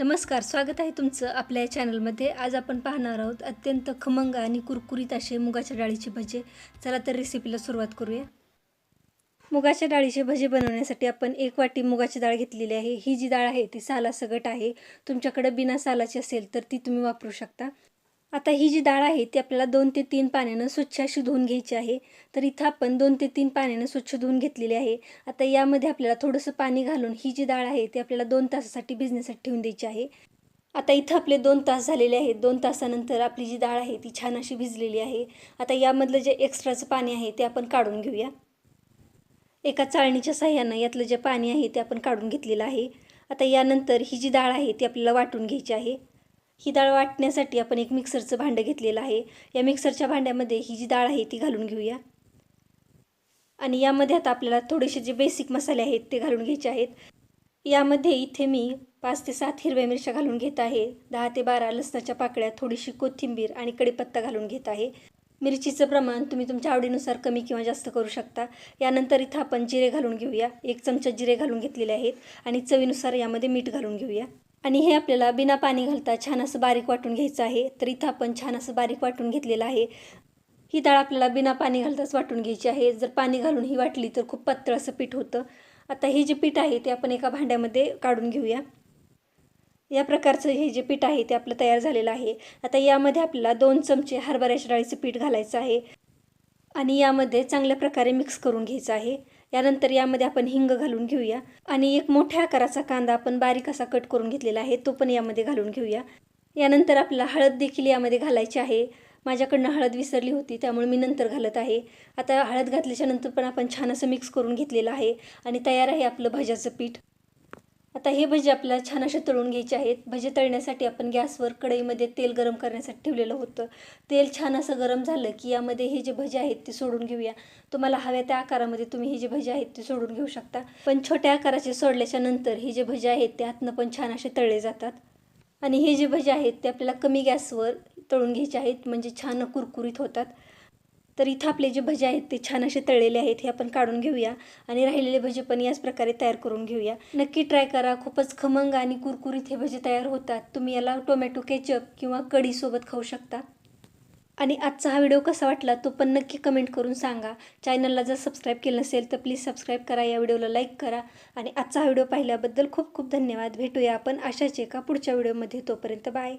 नमस्कार स्वागत आहे तुमचं आपल्या या चॅनलमध्ये. आज आपण पाहणार आहोत अत्यंत खमंग आणि कुरकुरीत असे मुगाच्या डाळीचे भजे. चला तर रेसिपीला सुरुवात करूया. मुगाच्या डाळीचे भजे बनवण्यासाठी आपण एक वाटी मुगाची डाळ घेतलेली आहे. ही जी डाळ आहे ती सालासकट आहे. तुमच्याकडे बिना सालाची असेल तर ती तुम्ही वापरू शकता. आता ही जी डाळ आहे ती आपल्याला दोन ते तीन पाण्यानं स्वच्छ अशी धुवून घ्यायची आहे. तर इथं आपण दोन ते तीन पाण्यानं स्वच्छ धुवून घेतलेली आहे. आता यामध्ये आपल्याला थोडंसं पाणी घालून ही जी डाळ आहे ती आपल्याला दोन तासासाठी भिजण्यासाठी ठेवून द्यायची आहे. आता इथं आपले दोन तास झालेले आहेत. दोन तासानंतर आपली जी डाळ आहे ती छान अशी भिजलेली आहे. आता यामधलं जे एक्स्ट्राचं पाणी आहे ते आपण काढून घेऊया. एका चाळणीच्या साह्यानं यातलं जे पाणी आहे ते आपण काढून घेतलेलं आहे. आता यानंतर ही जी डाळ आहे ती आपल्याला वाटून घ्यायची आहे. ही डाळ वाटण्यासाठी आपण एक मिक्सरचं भांडं घेतलेलं आहे. या मिक्सरच्या भांड्यामध्ये ही जी डाळ आहे ती घालून घेऊया. आणि यामध्ये आता आपल्याला थोडेसे जे बेसिक मसाले आहेत ते घालून घ्यायचे आहेत. यामध्ये इथे मी पाच ते सात हिरव्या मिरच्या घालून घेत आहे. दहा ते बारा लसणाच्या पाकळ्या थोडीशी कोथिंबीर आणि कढीपत्ता घालून घेत आहे. मिरचीचं प्रमाण तुम्ही तुमच्या आवडीनुसार कमी किंवा जास्त करू शकता. यानंतर इथं आपण जिरे घालून घेऊया. एक चमचा जिरे घालून घेतलेले आहेत. आणि चवीनुसार यामध्ये मीठ घालून घेऊया. आणि हे आपल्याला बिना पाणी घालता छान असं बारीक वाटून घ्यायचं आहे. तर इथं आपण छान असं बारीक वाटून घेतलेलं आहे. ही डाळ आपल्याला बिना पाणी घालताच वाटून घ्यायची आहे. जर पाणी घालून ही वाटली तर खूप पातळ असं पीठ होतं. आता हे जे पीठ आहे ते आपण एका भांड्यामध्ये काढून घेऊया. या प्रकारचं हे जे पीठ आहे ते आपलं तयार झालेलं आहे. आता यामध्ये आपल्याला दोन चमचे हरभऱ्याच्या डाळीचं पीठ घालायचं आहे. आणि यामध्ये चांगल्या प्रकारे मिक्स करून घ्यायचं आहे. यानंतर यामध्ये आपण हिंग घालून घेऊया. आणि एक मोठ्या आकाराचा कांदा आपण बारीक असा कट करून घेतलेला आहे तो पण यामध्ये घालून घेऊया. यानंतर आपल्याला हळद देखील यामध्ये घालायची आहे. माझ्याकडनं हळद विसरली होती त्यामुळे मी नंतर घालत आहे. आता हळद घातल्याच्या नंतर पण आपण छान असं मिक्स करून घेतलेलं आहे. आणि तयार आहे आपलं भज्याचं पीठ. आता हे भजे आपल्याला छान असे तळून घ्यायचे आहेत. भजे तळण्यासाठी आपण गॅसवर कढईमध्ये तेल गरम करण्यासाठी ठेवलेलं होतं. तेल छान असं गरम झालं की यामध्ये हे जे भजे आहेत ते सोडून घेऊया. तुम्हाला हव्या त्या आकारामध्ये तुम्ही हे जे भजे आहेत ते सोडून घेऊ शकता. पण छोट्या आकाराचे सोडल्याच्या नंतर हे जे भजे आहेत ते आतनं पण छान असे तळले जातात. आणि हे जे भजे आहेत ते आपल्याला कमी गॅसवर तळून घ्यायचे आहेत. म्हणजे छान कुरकुरीत होतात. तर इथं आपले जे भजे आहेत ते छान असे तळलेले आहेत हे आपण काढून घेऊया. आणि राहिलेले भजे पण याच प्रकारे तयार करून घेऊया. नक्की ट्राय करा खूपच खमंग आणि कुरकुरीत हे भजे तयार होतात. तुम्ही याला टोमॅटो केचप किंवा कढीसोबत खाऊ शकता. आणि आजचा हा व्हिडिओ कसा वाटला तो पण नक्की कमेंट करून सांगा. चॅनलला जर सबस्क्राईब केलं नसेल तर प्लीज सबस्क्राईब करा या व्हिडिओला लाईक करा. आणि आजचा हा व्हिडिओ पाहिल्याबद्दल खूप खूप धन्यवाद. भेटूया आपण अशाच एका पुढच्या व्हिडिओमध्ये तोपर्यंत बाय